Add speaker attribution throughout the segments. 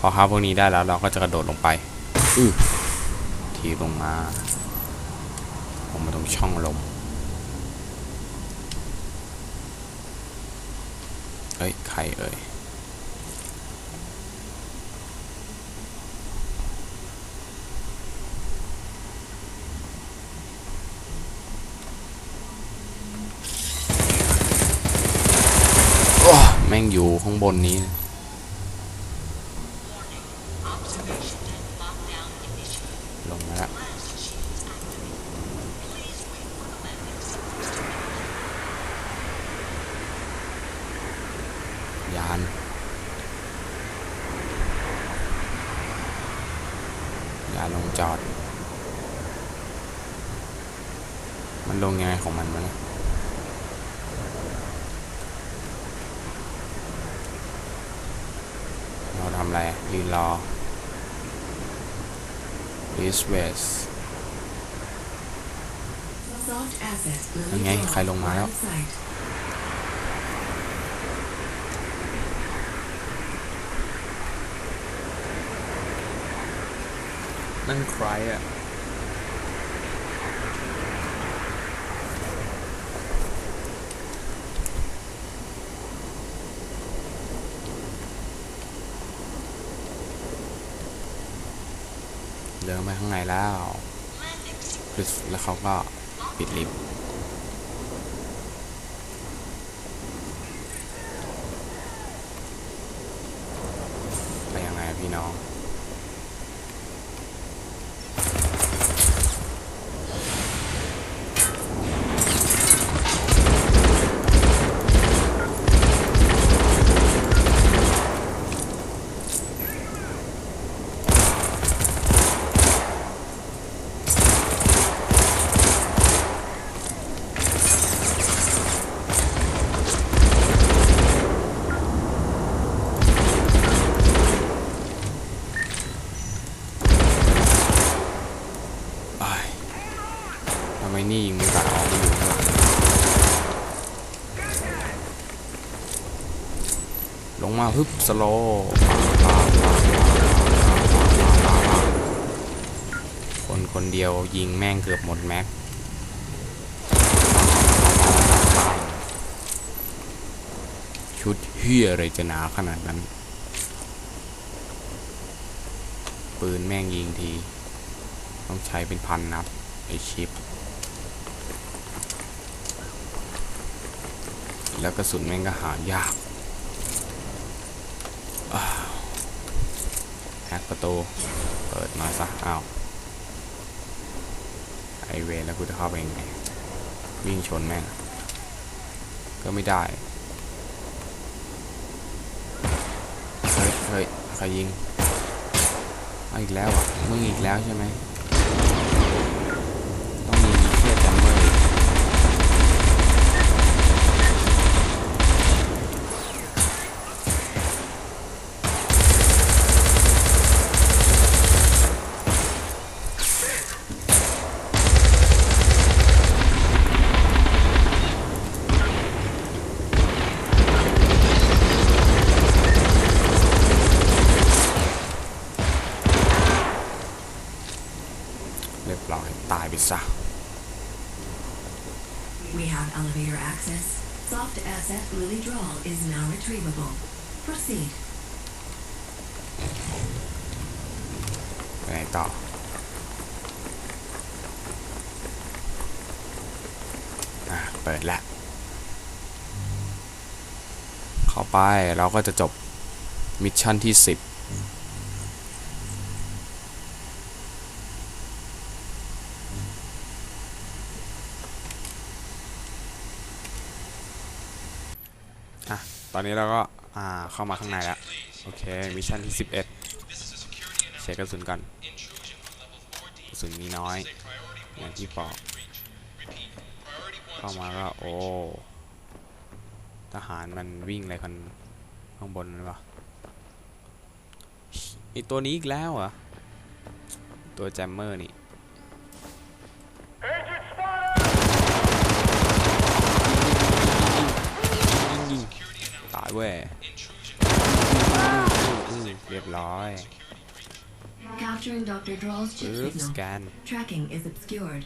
Speaker 1: พอหาพวกนี้ได้แล้วเราก็จะกระโดดลงไปอือทีลงมาผมมาตรงช่องลมเฮ้ยใครเอ่ยโอ้แม่งอยู่ข้างบนนี้ ลงมาแล้ว ยาน ยานลงจอด มันลงยังไงของมันวะเนี่ยเราทำอะไรยืนรอ East West
Speaker 2: Soft asset
Speaker 1: ยังไง ใครลงมาแล้ว นั่นใครอะ เดินไปข้างในแล้ว แล้วเขาก็ปิดลิฟต์ ฮึบสโลคนคนเดียวยิงแม่งเกือบหมดแม็กชุดเฮียอะไรจะหนาขนาดนั้น ปืนแม่งยิงที ต้องใช้เป็นพันนัด ไอชิป แล้วกระสุนแม่งก็หายากอ้าว แฮกประตู เปิดมาซะอ้าวไอเวนแล้วกูจะเข้าไปยังไงวิ่งชนแม่ง ก็ไม่ได้ เฮ้ย เฮ้ย ใครยิงออีกแล้วอะ มึงอีกแล้วใช่ไหม ตายไปซะ
Speaker 2: We have elevator access. Soft asset Lily Draw is now retrievable. Proceed.
Speaker 1: ไปไหนต่อ อะ เปิดแล้ว เข้าไปเราก็จะจบมิชชั่นที่ 10 อะตอนนี้เราก็อ่าเข้ามาข้างในแล้วโอเคมิชชั่นที่ 11เช็คกระสุนก่อนกระสุนมีน้อยอย่างที่บอกเข้ามาก็โอ้ทหารมันวิ่งอะไรกันข้างบนนั่นปะไอตัวนี้อีกแล้วเหรอตัวแจมเมอร์นี่ รียบร้อยร้อย
Speaker 2: Capturing Dr. Droll's chip
Speaker 1: ปึ๊บส
Speaker 2: signal.
Speaker 1: แกน
Speaker 2: Tracking is obscured.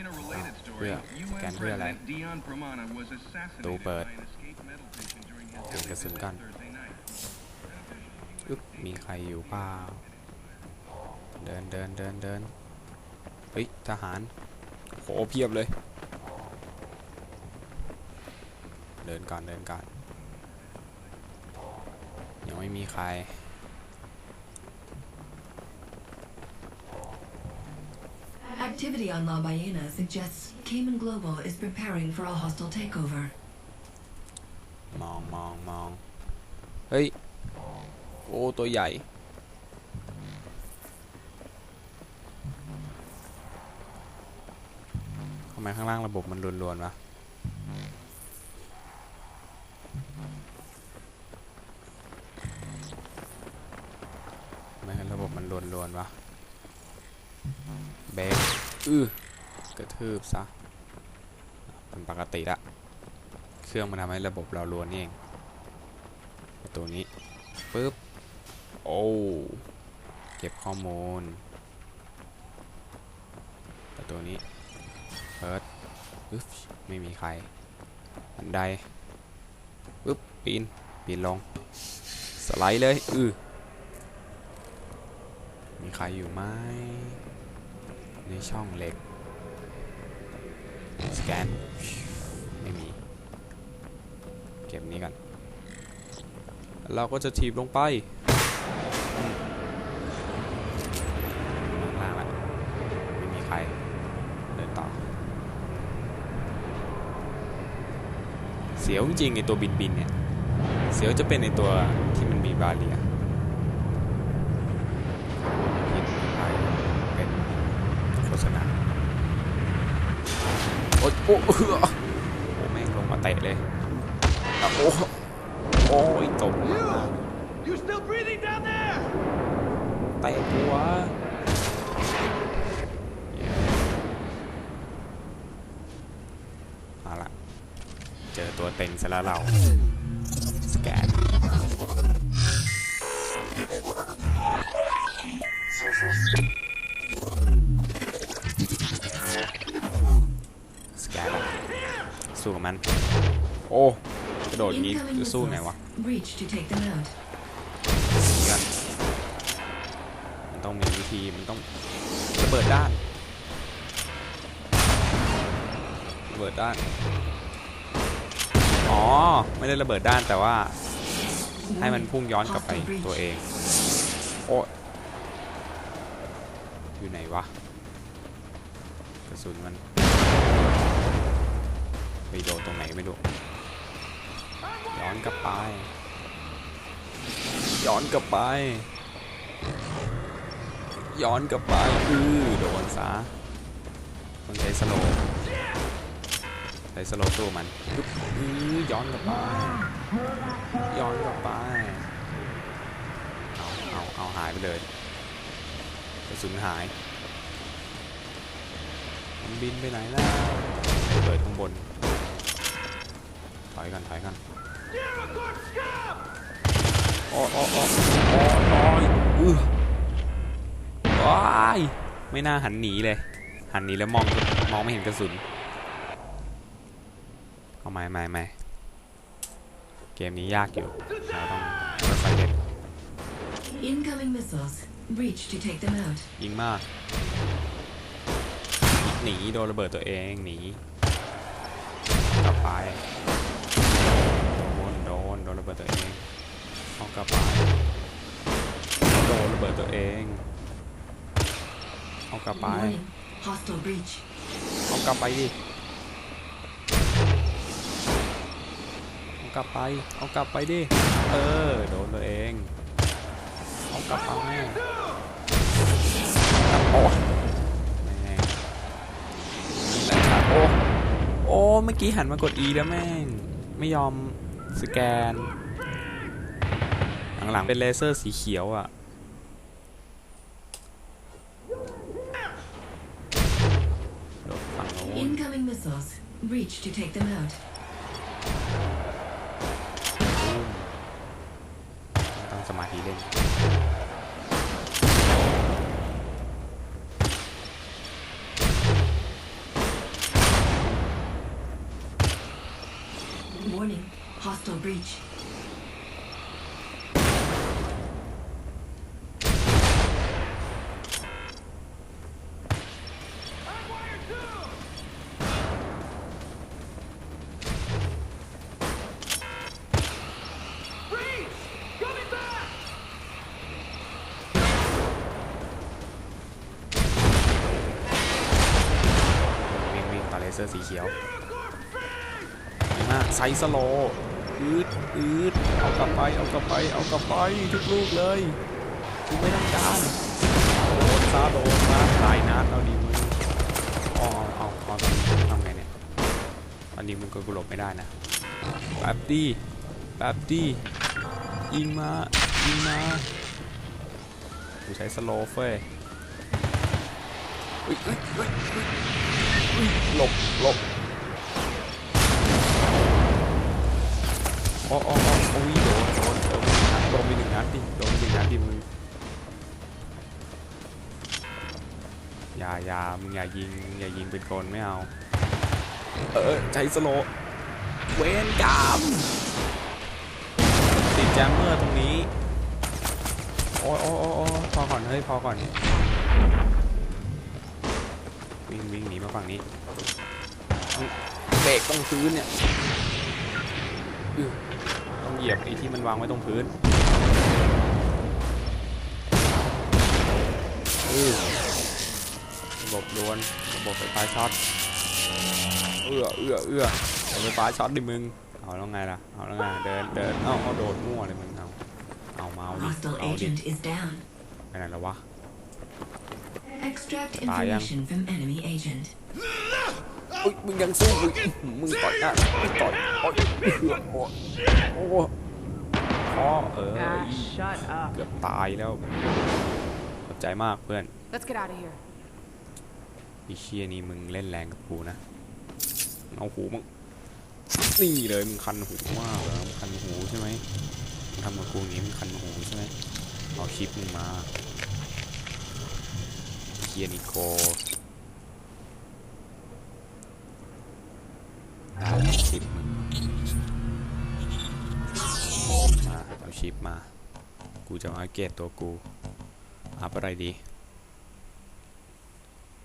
Speaker 3: In a related story,
Speaker 1: Yeah,
Speaker 3: UN
Speaker 1: can hear
Speaker 3: President
Speaker 1: that.
Speaker 3: Dion Pramana was
Speaker 1: Two
Speaker 3: assassinated
Speaker 1: bird.
Speaker 3: by an escaped metal patient during his
Speaker 1: เปลี่ยนกระสุนกัน
Speaker 3: Thursday night.
Speaker 1: ปึ๊บมีใครอยู่เปล่าเดินเดินเดินเดินเฮ้ยทหารโหเพียบเลย เดินก่อนเดินก่อน ยังไม่มีใคร
Speaker 2: Activity on La Ballena suggests Cayman Global is preparing for a hostile takeover.
Speaker 1: มองมองมองเฮ้ย โอ้ ตัวใหญ่ ทำไมข้างล่างระบบมันรวนๆวะ มระบบมันรวนๆวะเบรกอื้อกระทืบซะเป็นปกติละ เครื่องมันทำให้ระบบเรารวนนี่เองประตัวนี้ปึ๊บ โอ้เก็บข้อมูลประตัวนี้เพิร์ดปึ๊บไม่มีใครบันไดปึ๊บปีนปีนลง สไลด์เลย อือ มีใครอยู่ไหมในช่องเหล็ก สแกน ไม่มี เก็บนี้กันเราก็จะถีบลงไปอืมข้างล่างละไม่มีใคร เดินต่อ เสียวจริงไอตัวบินบินๆเนี่ย เสียวจะเป็นในตัวที่มันมีบาเรียผิดไปเป็นโฆษณา โอ๊ยโอ้เอื้อโอ้แม่งลงมาเตะเลยอะโอ้โอ้ยตก
Speaker 3: You still breathing down there?
Speaker 1: เตะหัวเอาละเจอตัวเต็งซะแล้วเรา สแกน สู้กับมัน โอ้กระโดดอย่างงี้
Speaker 2: Incoming
Speaker 1: จะสู้ไงวะ
Speaker 2: missiles. Breach to take them out.
Speaker 1: นี่กันมันต้องมีวิธีมันต้องระเบิดด้านระเบิดด้าน อ๋อ ไม่ได้ระเบิดด้านแต่ว่าให้มันพุ่งย้อนกลับไปตัวเอง โอ้อยู่ไหนวะกระสุนมันไปโด นตรงไหนไม่รู้ ย้อนกลับไป ย้อนกลับไป ย้อนกลับไปอือโดนซะมันใช้สโลว์ใช้สโลว์สู้มันปึ๊บอือย้อนกลับไป ย้อนกลับไป เอา เอา เอาหายไปเลยกระสุนหายมันบินไปไหนแล้วเปิดข้างบนถ อยกันถอยกันโอ้โอ้โอ้โอ้โอ้ยอือว้ายไม่น่าหันหนีเลย หันหนีแล้วมองมองไม่เห็นกระสุนเอาไม่ไม่ไม่เกมนี้ยากอยู่เราต้องค่อยเล่น
Speaker 2: Incoming missiles. Breach to take them out.
Speaker 1: ยิงมาก หนีโดนระเบิดตัวเองหนีกลับไปโดนโดนโดน ระเบิดตัวเองเอากลับไปโดนระเบิดตัวเองเอากลับไป
Speaker 2: Warning. Hostile breach.
Speaker 1: เอากลับไปดิเอากลับไปเอากลับไปดิเออโดนตัวเองเอากลับไปโอ้แม่งนี่แหละครับโอ้โอ้ เมื่อกี้หันมากด E แล้วแม่ง ไม่ยอม สแกน หลังๆเป็นเลเซอร์สีเขียวอะโดดฝั่งโน้น
Speaker 2: Incoming missiles. Breach to take them out.
Speaker 1: ต้องงสมาธิเล่น
Speaker 2: hostile breach.
Speaker 3: Freeze! Coming back!
Speaker 1: วิ่งวิ่งต่อเลเซอร์สีเขียวดีมากไซส์สโลว์ อืดอืดเอากลับไป เอากลับไป เอากลับไปทุกลูกเลยกูไม่ต้องการโดนซาโดนซาหลายนัดเอาดีมึงเอาเอาเอาเอาตอนนี้ทำไงเนี่ยตอนนี้มึงก็กูหลบไม่ได้นะแบบดีแบบดียิงมายิงมากูใช้สโลเฟ้ยหลบหลบ อ้โอ้โอ้โอ้ยโดนโดนโดนไปหนึ่งนัดโดนไปหนึ่งนัดดิโดนไปหนึ่งนัดดิมึงอย่าอย่ามึงอย่ายิงอย่ายิงเป็นคนไม่เอาเออใจสโลเวนกรรมติดแจมเมอร์ตรงนี้โอ้ยโอ้ยโอ้ยโอ้พอก่อนเฮ้ยพอก่อนวิ่งวิ่งหนีมาฝั่งนี้เบรกตรงพื้นเนี่ย เหยียบไอ้ที่มันวางไว้ตรงพื้นอื้อระบบดวนระบบไฟฟ้าช็อตเอื้อเอื้อเอื้อเอาไฟฟ้าช็อตดิมึงเอาแล้วไงล่ะเอาแล้วไงเดินเดินเอ้าเอาโดดมั่วเลยมึงเอาเอามาเอาดิ
Speaker 2: Hostile
Speaker 1: เอาดิ
Speaker 2: agent is down.
Speaker 1: ไปไหนแล้ววะ
Speaker 2: Extract
Speaker 1: Bayang.
Speaker 2: information from enemy agent.
Speaker 1: อุ๊ยมึงยังสู้มึงมึงต่อยหน้ามึงต่อยโอ๊ยโอ้โอ้โอ้พอเออ
Speaker 4: Ah, shut up.
Speaker 1: เกือบตายแล้วขอบใจมากเพื่อน
Speaker 4: Let's get out of here.
Speaker 1: ไอีเชียนี่มึงเล่นแรงกับกูนะ เอาหูมึงนี่เลยมึงคันหูมากเหรอมึงคันหูใช่ไหมมึงทำกับกูอย่างนี้มึงคันหูใช่ไหมเอาชิปมึงมาเชียนิโก ชิปมา กูจะมาเกตตัวกู อัพอะไรดี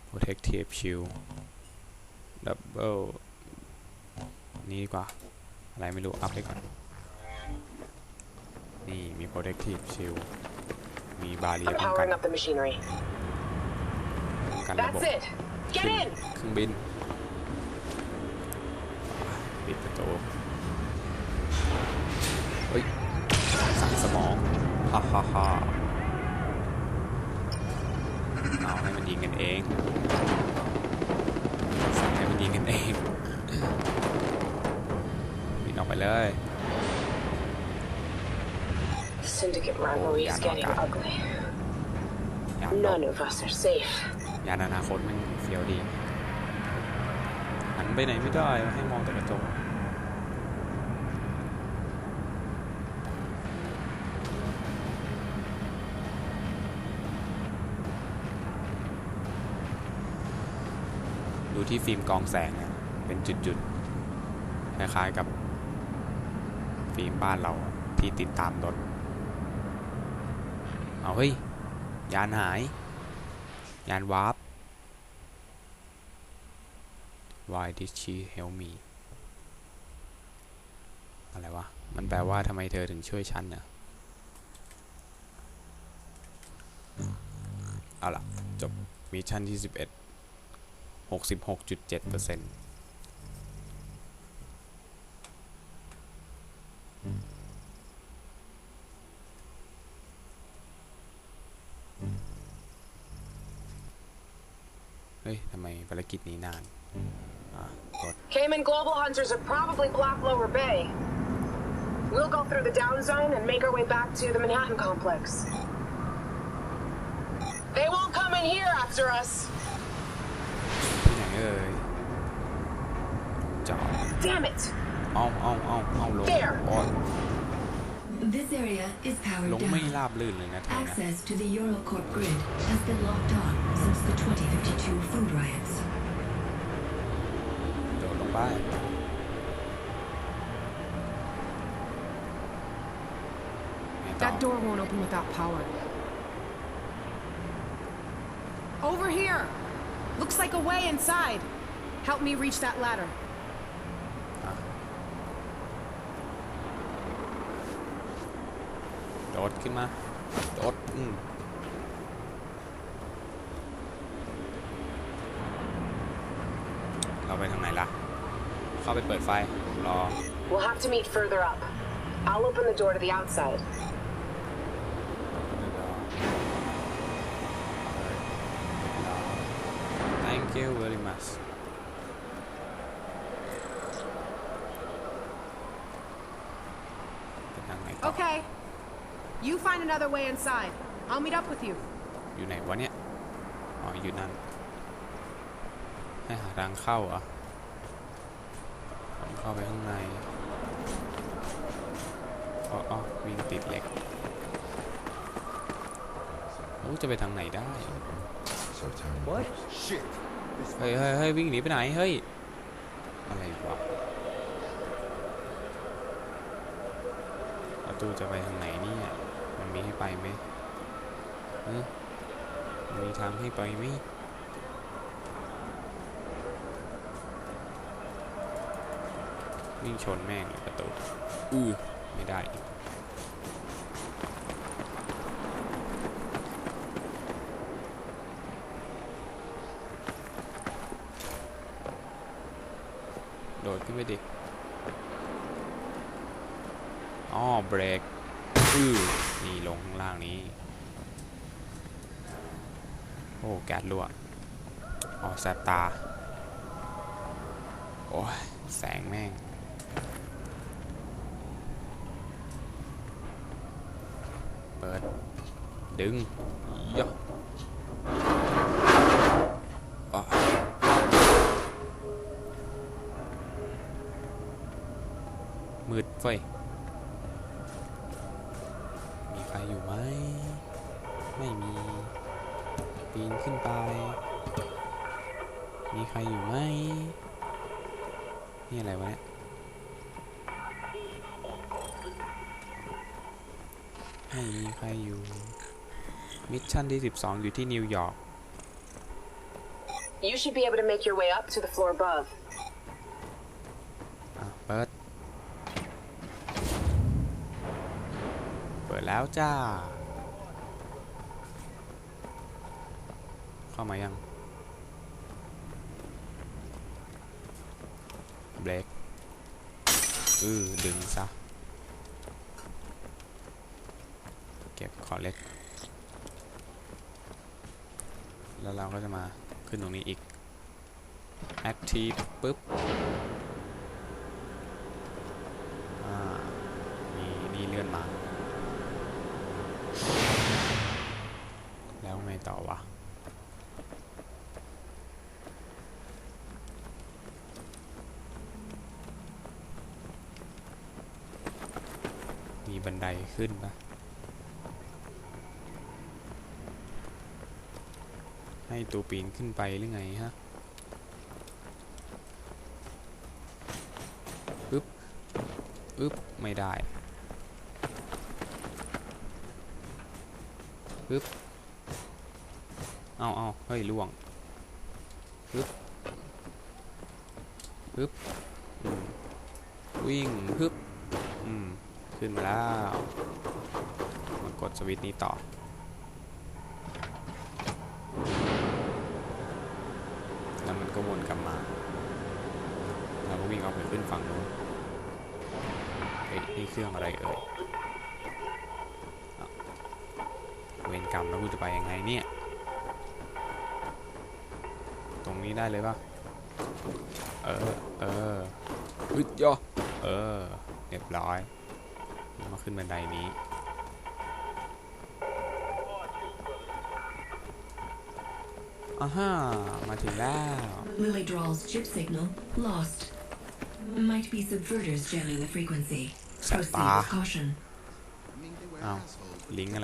Speaker 1: protective shield double นี่ดีกว่า อะไรไม่รู้ อัพไปก่อน นี่ มี protective shield มีบาเรีย
Speaker 5: I'm
Speaker 1: ป้องกัน
Speaker 5: powering up the machinery.
Speaker 1: ป้องกันระบบ
Speaker 5: That's it. Get in.
Speaker 1: เครื่องบิน ปิดประตูเฮ้ย สั่งสมอง ฮ่าฮ่าฮ่าเอาให้มันยิงกันเอง สั่งให้มันยิงกันเองบินออกไป เลย
Speaker 5: Syndicate rivalry is
Speaker 1: yeah, no,
Speaker 5: getting
Speaker 1: God.
Speaker 5: ugly.
Speaker 1: ยานรบ
Speaker 5: None of us are safe.
Speaker 1: ยานอนาคตมันเฟี้ยวดีหันไปไหนไม่ได้ให้มองแต่กระจกดูที่ฟิล์มกรองแสงเนี่ยเป็นจุดๆคล้ายๆกับ ฟิล์มบ้านเราที่ติดตามรถ เอาเฮ้ย ยานหาย ยานวาร์ป Why did she help me อะไรวะ มันแปลว่าทำไมเธอถึงช่วยฉันเนี่ยเอาล่ะ จบมิชชั่นที่ 11 66.7%เปอร์เซ็นต์ เฮ้ย ทำไมภารกิจนี้นาน อ่ะ กด
Speaker 5: Cayman Global Hunters are probably blocked Lower Bay. We'll go through the down zone and make our way back to the Manhattan complex. They won't come in here after us.
Speaker 1: ที่ไหนเอ่ยจอด
Speaker 5: Damn it.
Speaker 1: เอาเอาเอาเอาลง
Speaker 5: There
Speaker 1: โอ้ย
Speaker 2: This area is
Speaker 1: ล
Speaker 2: powered
Speaker 1: งไม่
Speaker 2: down.
Speaker 1: ราบลื่นเลยนะเธอนะ
Speaker 2: Access to the Eurocorp grid has been locked on since the 2052 food riots.
Speaker 1: โดดลงไปไงต่อ
Speaker 4: That door won't open without power. Over here! Looks like a way inside. Help me reach that ladder.
Speaker 1: โดดขึ้นมา โดดอืมเราไปทางไหนล่ะ เข้าไปเปิดไฟ รอ
Speaker 5: We'll have to meet further up. I'll open the door to the outside.
Speaker 1: Thank you very much เป็นทางไหนต่อ
Speaker 4: Okay. You find another way inside. I'll meet up with you.
Speaker 1: อยู่ไหนวะเนี่ย อ๋อ อยู่นั่น ให้หาทางเข้าเหรอะผมเข้าไปข้างใน อ๋ออ๋อวิ่งติดเหล็กโอ้จะไปทางไหนได้
Speaker 3: What? Shit.
Speaker 1: เฮ้ยเฮ้ยเฮ้ยวิ่งหนีไปไหน เฮ้ย อะไรวะประตูจะไปทางไหนเนี่ย มีให้ไปไหมมีทางให้ไปไหมวิ่งชนแม่งประตูอือไม่ได้โดดขึ้นไปดิอ๋อเบรก อือนี่ลงข้างล่างนี้ โอ้แก๊สรั่วอ๋อแสบตา โอ้ยแสงแม่ง เปิด ดึงย่ออ๋อมืดเฟ้ย มีใครอยู่ไหม ไม่มี ปีนขึ้นไป มีใครอยู่ไหม นี่อะไรวะเนี่ยไม่มีใครอยู่ มิชชั่นที่ 12 อยู่ที่นิวยอร์ก
Speaker 5: You should be able to make your way up to the floor above.
Speaker 1: อะเปิด เปิดแล้วจ้า เข้า มายังเบรกอือดึงซะ เก็บขอเล็ก แล้วเราก็จะมาขึ้นตรงนี้อีก Active ปุ๊บ อ่า มีนี่เลื่อนมา แล้วไงต่อวะ มีบันได ขึ้นปะให้ตัวปีนขึ้นไปหรือไงฮะอึ๊บอึ๊บไม่ได้อึ๊บเอาเอาเฮ้ยล่วงอึ๊บอึ๊บวิ่งฮึบ ขึ้นมาแล้ว มากดสวิตช์นี้ต่อ แล้วมันก็วนกลับมาเราก็วิ่งเอาไปขึ้นฝั่งนู้นเอ้ยนี่เครื่องอะไรเอ่ยอ้าวเวรกรรมแล้วกูจะไปยังไงเนี่ย ตรงนี้ได้เลยปะเออ เอออึดย่อเออ เรียบร้อยแล้ว มาขึ้นบันไดนี้อ่าฮ่ามาถึงแล้ว
Speaker 2: Lily Drawl's chip signal lost. Might be subverters jamming the frequency. Proceed
Speaker 1: Sapa.
Speaker 2: with caution.
Speaker 1: อ้าวลิงก์อะไร